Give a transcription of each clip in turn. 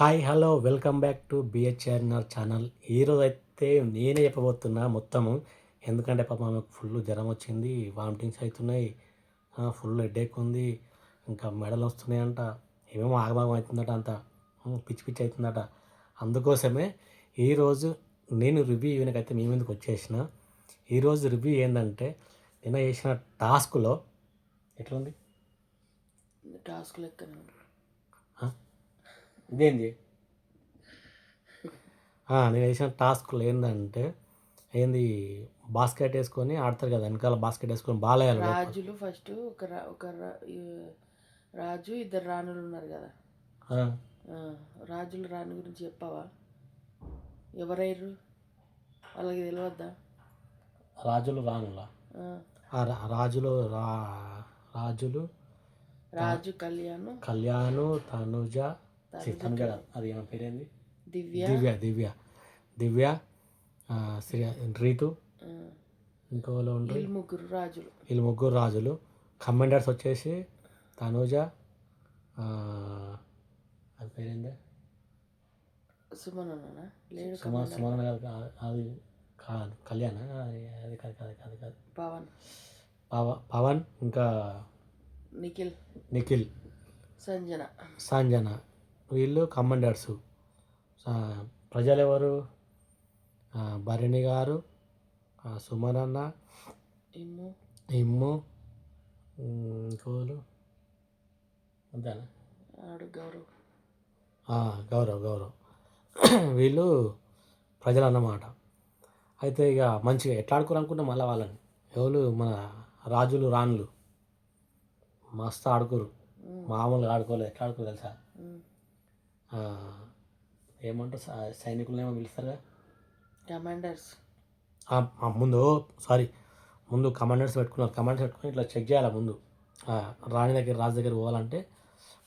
Hi hello welcome back to BHRNR channel. ఈరోజు అయితే నేనే చెప్పబోతున్నా మొత్తము. ఎందుకంటే పాప ఆమెకు ఫుల్ జ్వరం వచ్చింది వామిటింగ్స్ అవుతున్నాయి ఫుల్ హెడేక్ ఉంది ఇంకా మెడలు వస్తున్నాయంట ఏమేమో ఆగమాగం అవుతుందట అంత పిచ్చి పిచ్చి అవుతుందట. అందుకోసమే ఈరోజు నేను రివ్యూ ఈవెనకైతే మీ ముందుకు వచ్చేసిన. ఈరోజు రివ్యూ ఏంటంటే నిన్న చేసిన టాస్క్లో ఎట్లుంది? టాస్క్ లెక్కనే ఉంది. ఇదేంది? నేను వేసిన టాస్క్లు ఏంటంటే ఏంది బాస్కెట్ వేసుకొని ఆడతారు కదా వెనకాల బాస్కెట్ వేసుకొని బాలేయాలి రాజులు ఫస్ట్ ఒక ఒక రాజు ఇద్దరు రాణులు ఉన్నారు కదా. రాజుల రాణి గురించి చెప్పావా? ఎవరైర్రు? వాళ్ళకి తెలియద్దా రాజులు రానులా ఆ, ఆ రా- రాజులు రా రాజులు రాజు కళ్యాణ్. కళ్యాణు తనుజ ఛీ, తనుజ కాదు, అది ఏమ పేరేంది? దివ్య. దివ్య దివ్య. దివ్య శ్రీ రీతు. ఆ, ఇంకో వాళ్ళు ఉండ్రి? ముగ్గురు రాజులు. వీళ్ళు ముగ్గురు రాజులు. కమాండర్స్ వచ్చేసి తనుజ అది పేరేంది? సుమన్ లేడు సుమ సుమన్ కా- అది కాదు. కళ్యాణ్? అది అది కాదు కాదు కాదు కాదు. పవన్. పవ పవన్ ఇంకా నిఖిల్. నిఖిల్. సంజన. సంజన. వీళ్ళు కమాండర్స్. ప్రజలు ఎవరు భరణి గారు ఆ, సుమన్ అన్న ఇమ్ము. ఇంకోళ్ళు? అంతేనా? గౌరవ్. గౌరవ్ గౌరవ్. వీళ్ళు ప్రజలు అన్నమాట అయితే ఇక మంచిగా ఎట్లా ఆడుకోరు అనుకుంటాం మళ్ళీ వాళ్ళని. ఎవరు? మన రాజులు రాణులు. మస్తు ఆడుకోరు మామూలుగా ఆడుకోలేదు. ఎట్లా ఆడుకోరు తెలుసా? ఏమంటారు? సైనికులను ఏమో పిలుస్తారుగా? కమాండర్స్. ముందు సారీ ముందు కమాండర్స్ పెట్టుకున్నారు. కమాండర్స్ పెట్టుకుని ఇట్లా చెక్ చేయాలి ముందు? రాణి దగ్గర రాజు దగ్గర పోవాలంటే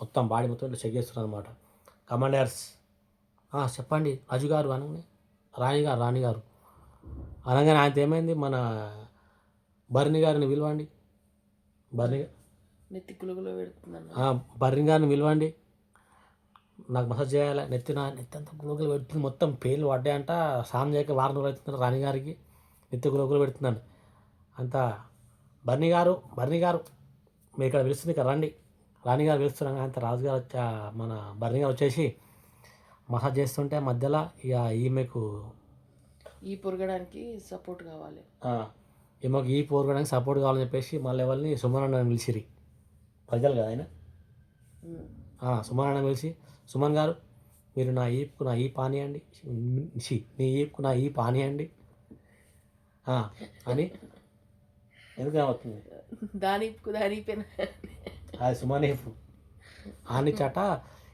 మొత్తం బాడీ మొత్తం ఇట్లా చెక్ చేస్తున్నారు అనమాట కమాండర్స్ చెప్పండి రాజు గారు అనగానే రాణి గారు రాణి గారు. అనగానే ఆయనతో ఏమైంది? మన భరణి గారిని పిలవండి. భరణి నెత్తి భరణి గారిని పిలవండి. నాకు మసాజ్ చేయాలి నెత్తి నా నెత్తి అంతా గులగులు పెడుతుంది. మొత్తం పేర్లు పడ్డాయంట. స్నానం చేయక వారం రోజులు అవుతున్నారు రాణి గారికి. నెత్తి గులగులు పెడుతున్నాను. అంత బర్ని గారు బర్ని గారు మీరు ఇక్కడ పిలుస్తుంది ఇక్కడ రండి. రాణి గారు పిలుస్తున్నాను అంత రాజుగారు వచ్చా మన బర్ని గారు వచ్చేసి మసాజ్ చేస్తుంటే మధ్యలో ఇక ఈమెకు ఈ పొరగడానికి సపోర్ట్ కావాలి. ఈమెకు ఈ పోరుకోవడానికి సపోర్ట్ కావాలని చెప్పేసి మళ్ళీ ఎవరిని అన్న పిలిచిరి ప్రజలు కదా ఆయన? ఉమ్, ఆ, సుమన్ గారు మీరు నా ఈపుకు నా ఈ పానీయండి. నీ ఈపుకు నా ఈ పానీయండి. అని ఎందుకు అవుతుంది. దాని దాని పెన అది సుమన్ ఈపు ఆని చాట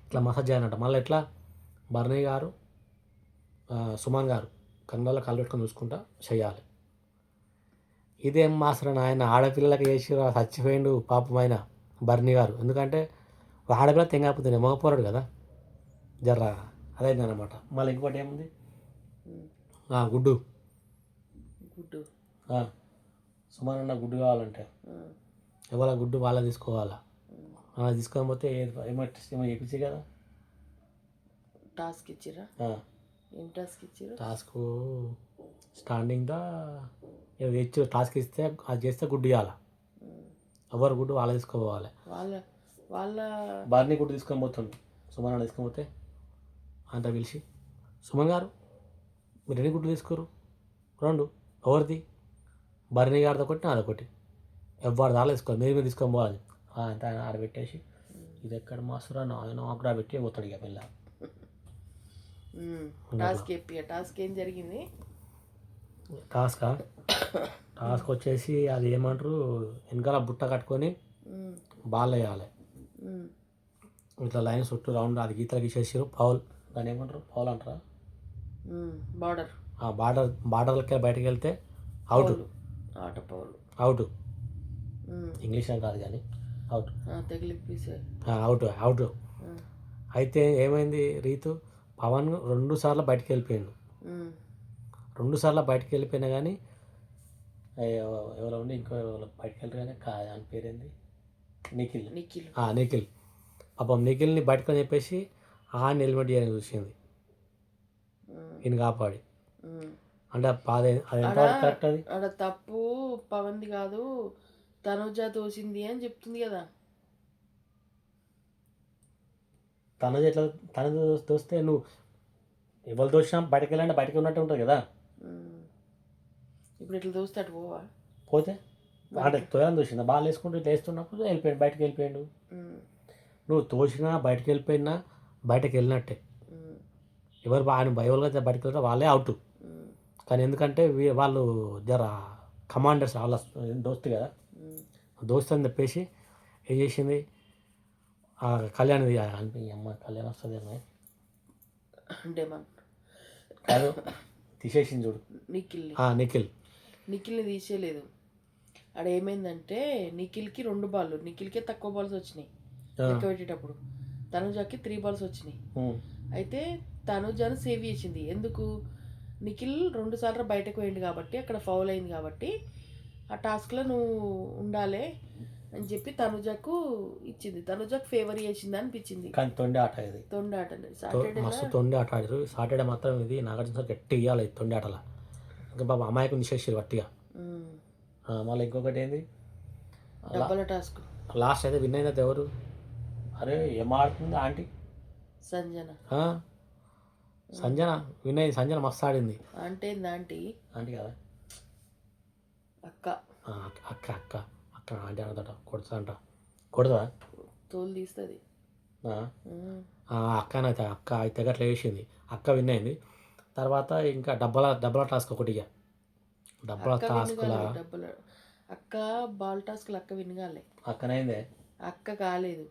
ఇట్లా మసాజ్ చేయనట మళ్ళీ ఎట్లా? బర్నీ గారు సుమన్ గారు కన్నుల కళ్ళు పెట్టుకొని చూసుకుంటా చేయాలి. ఇదేం మాసరం ఆయన ఆడపిల్లలకి చేసి చచ్చిపోయిండు పాపం ఆయన బర్నీ గారు. ఎందుకంటే ఆడపిల్ల తెంగాపోతుంది మగపోరాడు కదా. జర్ర. అదైంది అనమాట మళ్ళీ ఇంకోటి ఏముంది? గుడ్డు. గుడ్డు. అన్న గుడ్డు కావాలంటే. ఎవరి గుడ్డు వాళ్ళ తీసుకోవాలా? అలా తీసుకోకపోతే ఏమో ఏమో చేపించి కదా? టాస్క్ ఇచ్చిరా ఏం టాస్క్ ఇచ్చిరు టాస్క్ స్టాండింగ్ దా ఏదో ఇచ్చి టాస్క్ ఇస్తే అది చేస్తే గుడ్డు ఇవ్వాలి ఎవరు గుడ్డు వాళ్ళ తీసుకోవాలి వాళ్ళ వాళ్ళ బార్ని గుడ్డు తీసుకొని సుమన్ అన్న తీసుకొని పోతే అంతా పిలిచి సుమన్ గారు మీరు ఎన్ని గుడ్లు తీసుకోరు రెండు ఎవరిది? బర్నీ గారిది ఒకటి నాది ఒకటి ఎవరి దాని తీసుకోవాలి మీరు మీరు తీసుకొని పోవాలి. అంత ఆయన ఆడ పెట్టేసి ఇది ఎక్కడ మాస్తురా ఆయన అక్కడ పెట్టి పోతాడు ఇక పిల్ల. టాస్క్ చెప్పి టాస్క్ ఏం జరిగింది? టాస్కా? టాస్క్ వచ్చేసి అది ఏమంటారు? వెనకాల బుట్ట కట్టుకొని బాల్ వేయాలి. ఇట్లా లైన్ చుట్టూ రౌండ్ అది గీతలు గీసేసారు పౌల్ దాన్ని ఏమంటారు? పౌల్ అంటారా? బార్డర్ ఆ బార్డర్ బార్డర్లకి బయటకు వెళ్తే అవుట్ ఆట పౌలు అవుట్ ఇంగ్లీష్ అని కాదు కానీ అవుట్ అవుట్ అవుట్ అయితే ఏమైంది రీతు? పవన్ రెండు సార్లు బయటకు వెళ్ళిపోయాడు. రెండు సార్లు బయటకు వెళ్ళిపోయినా కానీ ఎవరో ఉండి ఇంకో ఎవరో బయటకు వెళ్ళరు కానీ కా అని పేరేంది? నిఖిల్. నిఖిల్. నిఖిల్. పాపం నిఖిల్ని బయటకు చెప్పేసి ఆయన హెల్మెట్ చేయని చూసింది. ఈయన కాపాడి. అంటే అది కరెక్ట్ అది? ఆడ తప్పు పవంది కాదు తనుజ తోసింది అని చెప్తుంది కదా. తన ఎట్లా తన దోస్తే నువ్వు ఎవరు దోషినా బయటకు వెళ్ళంటే బయటకు ఉన్నట్టు ఉంటుంది కదా. ఇప్పుడు ఇట్లా దోస్తే అటు పోవా? పోతే? అంటే తోయాలని చూసిందా బాగా వేసుకుంటూ ఇట్లా వేస్తున్నప్పుడు వెళ్ళిపోయాడు బయటకు వెళ్ళిపోయాడు. నువ్వు తోసినా బయటకు వెళ్ళిపోయినా బయటకు వెళ్ళినట్టే ఎవరు ఆయన భయవలుగా బయటకు వెళ్తే వాళ్ళే అవుట్. కానీ ఎందుకంటే వాళ్ళు జర కమాండర్స్ వాళ్ళ దోస్తు కదా. దోస్తు అని చెప్పేసి ఏం చేసింది? ఆ కళ్యాణ్ అంటే ఈ అమ్మ కళ్యాణ్ వస్తుంది కాదు తీసేసింది చూడు. నిఖిల్ని. ఆ, నిఖిల్. నిఖిల్ని తీసేయలేదు. ఆడ ఏమైందంటే నిఖిల్కి రెండు బాళ్ళు నిఖిల్కే తక్కువ బాల్స్ వచ్చినాయి. పెట్టేటప్పుడు. తనుజాకి త్రీ బాల్స్ వచ్చినాయి. అయితే తనుజాను సేవ్ చేసింది. ఎందుకు? నిఖిల్ రెండు సార్లు బయటకు పోయింది కాబట్టి అక్కడ ఫౌల్ అయింది కాబట్టి ఆ టాస్క్లో నువ్వు ఉండాలి అని చెప్పి తనుజకు ఇచ్చింది. తనుజకు ఫేవర్ చేసింది అనిపించింది. కానీ తొండి ఆట ఇది. తొండి సాటర్డే మస్తు తొండి ఆట ఆడారు సాటర్డే మాత్రం ఇది నాగార్జున సార్ గట్టి ఇవ్వాలి తొండి ఆటల. ఇంకా బాబా అమ్మాయికి నిషేసారు గట్టిగా మళ్ళీ ఇంకొకటి ఏంది? డబ్బల టాస్క్ లాస్ట్ అయితే విన్ అయినది ఎవరు? అరే ఏం ఆడుతుంది ఆంటీ? సంజన? సంజన విన్ అయింది సంజన మస్తు ఆడింది. అంటే ఏందంటే ఆంటీ? కదా? అక్క. అక్క అక్క అక్క ఆంటీ అనదట కొడుతుందంట కొడుతుందా? తోలు తీస్తుంది. అక్క అయితే అక్క అయితే అట్లా వేసింది అక్క విన్ అయింది తర్వాత ఇంకా డబ్బల డబ్బల టాస్క్ ఒకటి ఇక డబ్బల డబ్బల. అక్క బాల్ టాస్క్లు అక్క వినగాలే. అక్కనైందే? అక్క కాలేదు.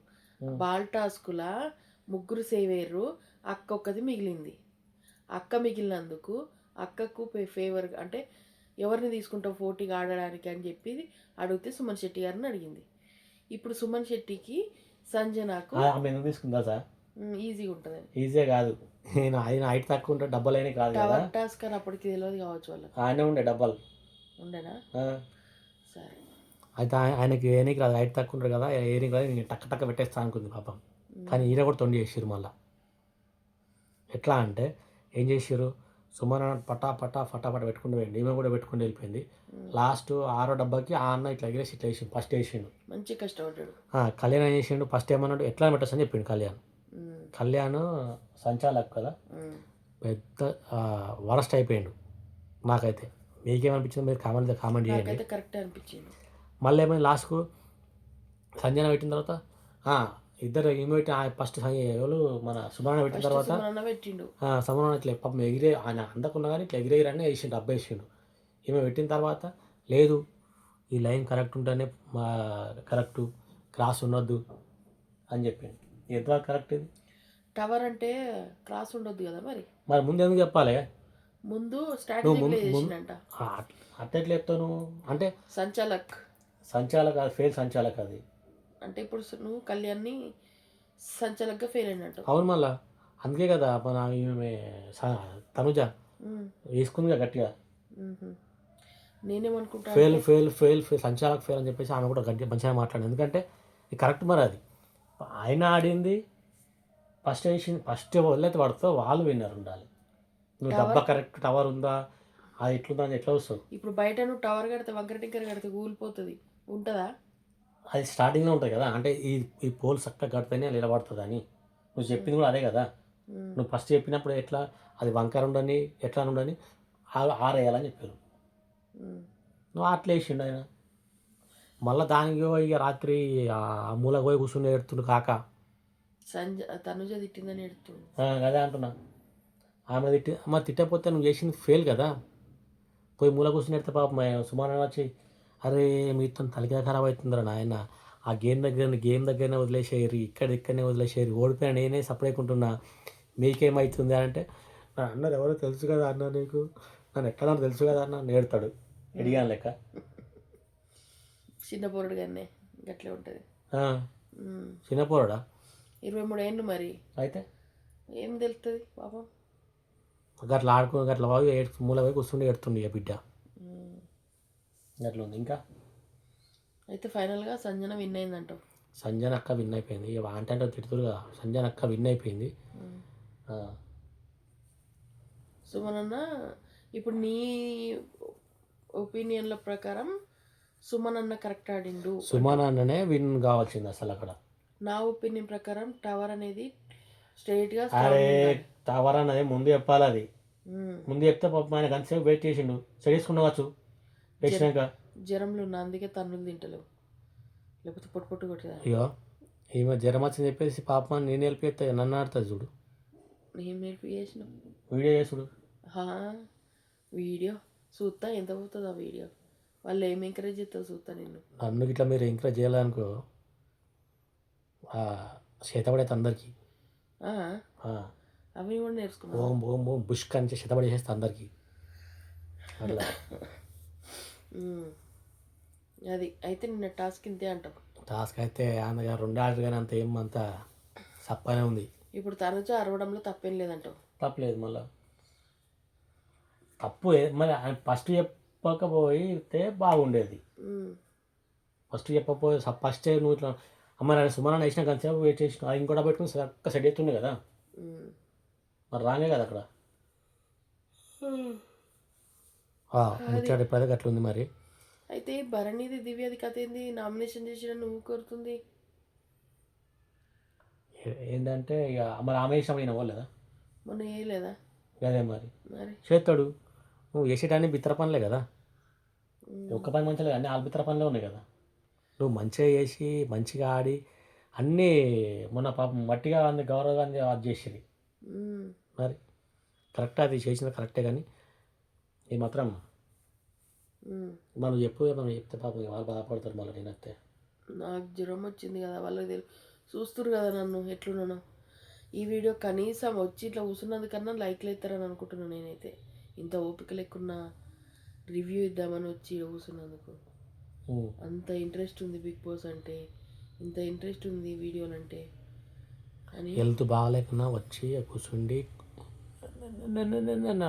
బాల్ టాస్కుల ముగ్గురు సేవ్ అయ్యారు. అక్క ఒక్కది మిగిలింది. అక్క మిగిలినందుకు అక్కకు ఫేవర్ అంటే ఎవరిని తీసుకుంటావు పోటీగా ఆడడానికి అని చెప్పి అడిగితే సుమన్ శెట్టి గారిని అడిగింది. ఇప్పుడు సుమన్ శెట్టికి సంజనకు తీసుకుందా సార్? ఈజీగా ఉంటుంది. ఈజీగా కాదు. నేను ఆయన హైట్ తక్కువ ఉంటే డబ్బలు అయినా కాదు టవర్ టాస్క్ అని అప్పటికి తెలియదు కావచ్చు వాళ్ళకి. ఆయనే ఉండే డబ్బలు ఉండేనా. సరే. అయితే ఆయ- ఆయనకి ఏనికి రాదు హైట్ తక్కువ ఉంటాడు కదా ఏనికి రాదు నేను టక్క టక్క పెట్టేస్తా అనుకుంది పాపం. కానీ ఈయన కూడా తొండి చేసిరు మళ్ళా. ఎట్లా అంటే ఏం చేసిరు సుమన్ అన్న పటా పటా ఫటాఫట పెట్టుకుంటూ పోయింది ఈమె కూడా పెట్టుకుంటూ వెళ్ళిపోయింది. లాస్ట్ ఆరో డబ్బాకి ఆ అన్న ఇట్లా ఎగిరేసి ఇట్లా వేసిండు ఫస్ట్ వేసిండు. మంచి కష్టపడ్డాడు. కళ్యాణ్ చేసిండు? ఫస్ట్ ఏమన్నాడు? ఎట్లా పెట్టచ్చు అని చెప్పిండు కళ్యాణ్. కళ్యాణ్ సంచాలక్ కదా. పెద్ద వరస్ట్ అయిపోయిండు. నాకైతే. మీకేమనిపించింది? మీరు కామెంట్ కామెంట్ చేయండి. కరెక్ట్ అనిపించింది. మళ్ళీ ఏమైంది లాస్ట్కు సంజన పెట్టిన తర్వాత ఇద్దరు ఈమె ఫస్ట్ ఎవరు? మన సుమరణ పెట్టిన తర్వాత సమరణ ఇట్లా పాపం ఎగిరే ఆయన అందకున్నా కానీ ఇట్లా ఎగిరేగిరని వేసిండు అబ్బాయి వేసిండు. ఈమె పెట్టిన తర్వాత లేదు ఈ లైన్ కరెక్ట్ ఉంటేనే మా కరెక్టు క్రాస్ ఉండొద్దు అని చెప్పిండు. ఎంతవరకు కరెక్ట్ ఇది? టవర్ అంటే క్రాస్ ఉండొద్దు కదా మరి? మరి ముందు ఎందుకు చెప్పాలి? ముందు స్ట్రాటజీ అట్లా ఎట్లా చెప్తావు నువ్వు? అంటే సంచాలక్. సంచాలక ఫెయిల్ సంచాలక అది. అంటే ఇప్పుడు నువ్వు కళ్యాణ్ని సంచాలక్గా ఫెయిల్ అయినట్టు. అవును మళ్ళా. అందుకే కదా మన ఈమె స- తనుజ. వేసుకుందిగా గట్టిగా. నేనేమనుకుంటా ఫెయిల్ ఫెయిల్ ఫెయిల్ ఫెయిల్ సంచాలక ఫెయిల్ అని చెప్పేసి ఆమె కూడా గట్టి మంచిగా మాట్లాడింది. ఎందుకంటే ఇది కరెక్ట్ మరి అది. ఆయన ఆడింది ఫస్ట్ వేసింది ఫస్ట్ వదిలేతే పడుతుందో వాళ్ళు విన్నర్ ఉండాలి. నువ్వు డబ్బా కరెక్ట్ టవర్ ఉందా? అది ఎట్లుందా అని ఎట్లా వస్తావు ఇప్పుడు బయట నువ్వు టవర్ కడితే వంకర టింకర కడితే కూలిపోతుంది ఉంటుందా? అది స్టార్టింగ్లో ఉంటుంది కదా అంటే ఈ ఈ పోల్ చక్కగా కడితేనే నిలబడుతుంది అని నువ్వు చెప్పింది కూడా అదే కదా. నువ్వు ఫస్ట్ చెప్పినప్పుడు ఎట్లా అది వంకర ఉండని ఎట్లా ఉండని ఆ- ఆరేయాలని చెప్పారు. నువ్వు అట్లా వేసిండు ఆయన. మళ్ళీ దానికి ఇక రాత్రి ఆ మూల పోయి కూర్చుని ఎడుతుండు కాక. సంజ తనుజ తిట్టిందని ఎడుతుంది ఆ, అదే అంటున్నా. ఆమె తిట్టి అమ్మ తిట్టకపోతే నువ్వు చేసింది ఫెయిల్ కదా. పోయి మూల కూర్చుని ఎడితే పాపం సుమారు వచ్చి అరే మీతో తలకాయ ఖరాబ్ అవుతుందిరా నాయన. ఆ గేమ్ దగ్గర గేమ్ దగ్గరనే వదిలేసేయరు ఇక్కడ ఇక్కడనే వదిలేసేయరు ఓడిపోయిన నేనే సపరేట్ ఉంటున్నా మీకేమవుతుంది అంటే నా అన్నారు ఎవరో తెలుసు కదా అన్న నీకు? నన్ను ఎట్లా తెలుసు కదా అన్న? నేడుతాడు ఎడిగాను లెక్క? చిన్న పొరడు కానీ గట్లే ఉంటుంది. చిన్నపోరాడా ఇరవై మూడు ఏళ్ళు మరి. అయితే? ఏం తెలుస్తుంది పాపం? గట్లా ఆడుకుని గట్లా పోయి ఏడు మూల పోయి కూర్చుండి ఎడుతుండే బిడ్డ. ఉంది ఇంకా? అయితే ఫైనల్గా సంజన విన్ అయిందంటావు. సంజన అక్క విన్ అయిపోయింది. ఇక అంటే అంటే తిడుతురు కదా. సంజన అక్క విన్ అయిపోయింది. సుమన్ అన్న ఇప్పుడు నీ ఒపీనియన్ల ప్రకారం సుమన్ అన్న కరెక్ట్ ఆడిండు. సుమన్ అన్ననే విన్ కావాల్సింది అసలు అక్కడ. నా ఒపీనియన్ ప్రకారం టవర్ అనేది స్ట్రైట్గా అరే టవర్ అన్నది ముందు చెప్పాలి అది. ముందు చెప్తే పాపం ఆయన గంటసేపు వెయిట్ చేసిండు. చెడేసుకున్నవచ్చు జ్వరంలో ఉన్న అందుకే తన్నులు తింటలేవు. లేకపోతే పొట్టు పొట్టు కొట్టేదా ఇగో ఈమె జ్వరం వచ్చింది చెప్పేసి పాపం నేను వెళ్ళిపోతే నన్ను ఆడుతుంది చూడు. నేను చేసిన వీడియో చేసుడు వీడియో? చూస్తా ఎంత పోతుంది ఆ వీడియో? వాళ్ళు ఏం ఎంకరేజ్ చేస్తావు చూస్తా నేను నన్ను ఇట్లా మీరు ఎంకరేజ్ చేయాలనుకో చేతపడేది అందరికీ. అవి కూడా నేర్చుకున్నా ఓం ఓం ఓం బుష్ కంచి చేతపడేసేస్తా అందరికీ. అట్లా. అది అయితే నిన్న టాస్క్ ఇంతే అంటావు. టాస్క్ అయితే ఆమె రెండు ఆర్డర్ కానీ అంత ఏం అంత సప్పనే ఉంది. ఇప్పుడు తరచు అరవడంలో తప్పేం లేదంటావు. తప్పలేదు మళ్ళా. తప్పు మరి ఫస్ట్ చెప్పకపోతే బాగుండేది. ఫస్ట్ చెప్పకపోతే ఫస్ట్ నువ్వు ఇట్లా అమ్మ నేను సుమారు వేసిన కంచేపు వెయిట్ చేసిన అది ఇంకోటి పెట్టుకుని చక్క సెట్ అవుతుండే కదా. మరి రానే కదా అక్కడ. ఉంది మరి. అయితే భరణిది దివ్యది కథ ఏంది? నామినేషన్ చేసిన నువ్వు కోరుతుంది. ఏంటంటే ఇక మరి ఆమె వేసినప్పుడు ఈయన పోలేదా మొన్న వేయలేదా అదే మరి. మరి. చేస్తాడు నువ్వు వేసేటాన్ని బిత్తర పనులే కదా. ఒక్క పని మంచిగా అన్ని ఆలు బిత్తర పనులే ఉన్నాయి కదా? నువ్వు మంచిగా చేసి మంచిగా ఆడి అన్నీ మొన్న పాపం మట్టిగా అంది గౌరవంగా అది చేసేది. మరి. కరెక్ట్ అది చేసింది కరెక్టే కానీ ఈ మాత్రం. మనం చెప్పు మనం చెప్తే పాపం వాళ్ళు బాధపడతారు మళ్ళీ నేను వస్తే నాకు జ్వరం వచ్చింది కదా వాళ్ళకి తెలు చూస్తురు కదా నన్ను ఎట్లున్నాను. ఈ వీడియో కనీసం వచ్చి ఇట్లా కూర్చున్నందుకన్నా లైక్లు ఎత్తారని అనుకుంటున్నాను నేనైతే. ఇంత ఓపిక లేకున్నా రివ్యూ ఇద్దామని వచ్చి కూర్చున్నందుకు. అంత ఇంట్రెస్ట్ ఉంది బిగ్ బాస్ అంటే ఇంత ఇంట్రెస్ట్ ఉంది వీడియోలు అంటే. అని హెల్త్ బాగాలేకున్నా వచ్చి కూర్చుండి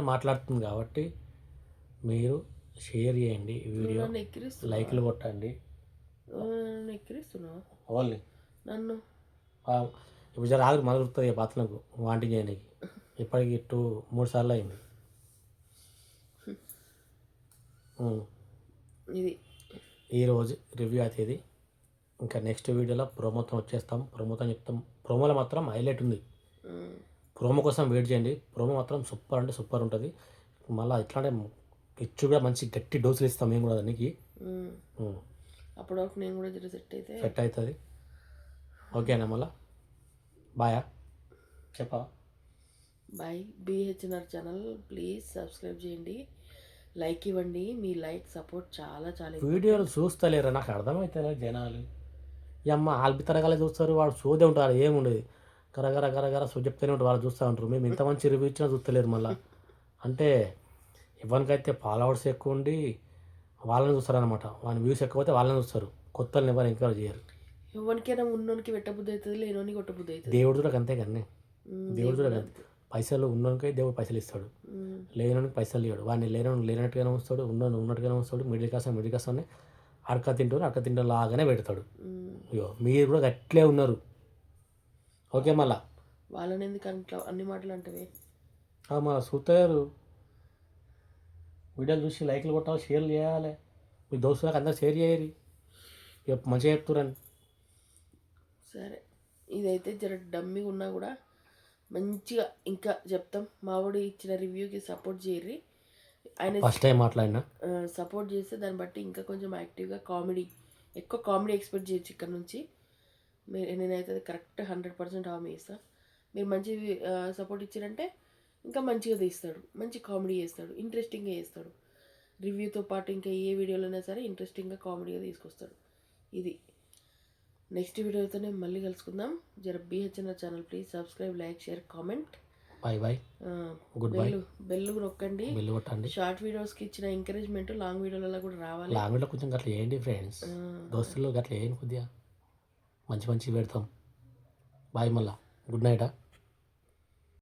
మాట్లాడుతుంది కాబట్టి మీరు షేర్ చేయండి ఈ వీడియో. నన్ను లైక్లు కొట్టండి. నన్ను ఎక్కిరిస్తున్నావా? ఓన్లీ నన్ను. ఇప్పుడు జర ఆగు మొదలుతుంది బాత్లకు వాంటింగ్ చేయడానికి ఇప్పటికి టూ మూడు సార్లు అయింది. ఇది. ఈరోజు రివ్యూ అవుతుంది ఇంకా నెక్స్ట్ వీడియోలో ప్రోమోతో వచ్చేస్తాం. ప్రోమోతో చెప్తాం. ప్రోమోలో మాత్రం హైలైట్ ఉంది. ప్రోమో కోసం వెయిట్ చేయండి. ప్రోమో మాత్రం సూపర్ అంటే సూపర్ ఉంటుంది. మళ్ళీ ఇట్లాంటి ఇచ్చు కూడా మంచి గట్టి డోసులు ఇస్తాం మేము కూడా దానికి. వరకు నేను కూడా జర సెట్ అయితే సెట్ అవుతుంది. ఓకేనా మళ్ళా. బాయా చెప్పా bye. BHNR channel please subscribe చేయండి. లైక్ ఇవ్వండి. మీ లైక్ సపోర్ట్ చాలా చాలా. వీడియోలు చూస్తలేరు? నాకు అర్థమవుతుంది జనాలు. ఈ అమ్మ ఆల్బితరగాలే చూస్తారు. వాడు చూదే ఉంటారు ఏముండదు గరగర గరగర సో చెప్తూనే ఉంటారు వాళ్ళు చూస్తూ ఉంటారు మేము ఇంత మంచి రివ్యూ ఇచ్చినా చూస్తలేరు మళ్ళీ. అంటే ఎవరికైతే ఫాలోవర్స్ ఎక్కువ ఉండి వాళ్ళని చూస్తారనమాట వాళ్ళని వ్యూస్ ఎక్కువ అయితే వాళ్ళని చూస్తారు. కొత్త ఎవరు ఎంకరేజ్ చేయరు. ఎవరికైనా ఉన్నోనికి పెట్టబుద్ధి అవుతుంది లేనోని కొట్టబుద్ధి అవుతుంది దేవుడు కూడా అంతే కానీ దేవుడు కూడా అంతే. పైసలు ఉన్నోనికే దేవుడు పైసలు ఇస్తాడు. లేనోనికి పైసలు ఇవ్వడు వాడిని లేనోని లేనట్టుగానే ఉంచుతాడు ఉన్నోని ఉన్నట్టుగానే ఉంచుతాడు మిడిల్ క్లాస్ మిడిల్ క్లాస్ అని అడక తింటారు అడక తింటారు లాగానే పెడతాడు. అయ్యో మీరు కూడా గట్లే ఉన్నారు. ఓకే మళ్ళా. వాళ్ళని ఎందుకు అట్లా అన్ని మాటలు అంటవే? ఆ, మళ్ళా చూస్తారు వీడియోలు చూసి లైక్లు కొట్టాలి షేర్లు చేయాలి. మీ దోస్తులకు అందరు షేర్ చేయరు. మంచిగా చెప్తురని సరే. ఇదైతే జర డమ్మిగా ఉన్నా కూడా మంచిగా ఇంకా చెప్తాం. మావాడు ఇచ్చిన రివ్యూకి సపోర్ట్ చేయర్రి. ఆయన ఫస్ట్ టైం మాట్లాడినా? సపోర్ట్ చేస్తే దాన్ని బట్టి ఇంకా కొంచెం యాక్టివ్గా కామెడీ ఎక్కువ కామెడీ ఎక్స్పెక్ట్ చేయొచ్చు ఇక్కడ నుంచి. మీరు నేనైతే కరెక్ట్ హండ్రెడ్ పర్సెంట్ హామీ ఇస్తాను మీరు మంచి సపోర్ట్ ఇచ్చారంటే ఇంకా మంచిగా తీస్తాడు. మంచి కామెడీ చేస్తాడు. ఇంట్రెస్టింగ్గా చేస్తాడు. రివ్యూతో పాటు ఇంకా ఏ వీడియోలైనా సరే ఇంట్రెస్టింగ్గా కామెడీగా తీసుకొస్తాడు. ఇది. నెక్స్ట్ వీడియోతోనే మళ్ళీ కలుసుకుందాం. జర BHNR channel please subscribe like share comment bye bye good bye bell bell నొక్కండి. బిల్లు కొట్టండి. షార్ట్ వీడియోస్కి ఇచ్చిన ఎంకరేజ్మెంట్ లాంగ్ వీడియోలలో కూడా రావాలి. లాంగ్వేజ్లో కొంచెం గట్ల చేయండి ఫ్రెండ్స్ ఆ, దోస్తులు గట్ల చేయండి కొద్దిగా. మంచి మంచి పెడతాం. బాయ్ మళ్ళా. Good night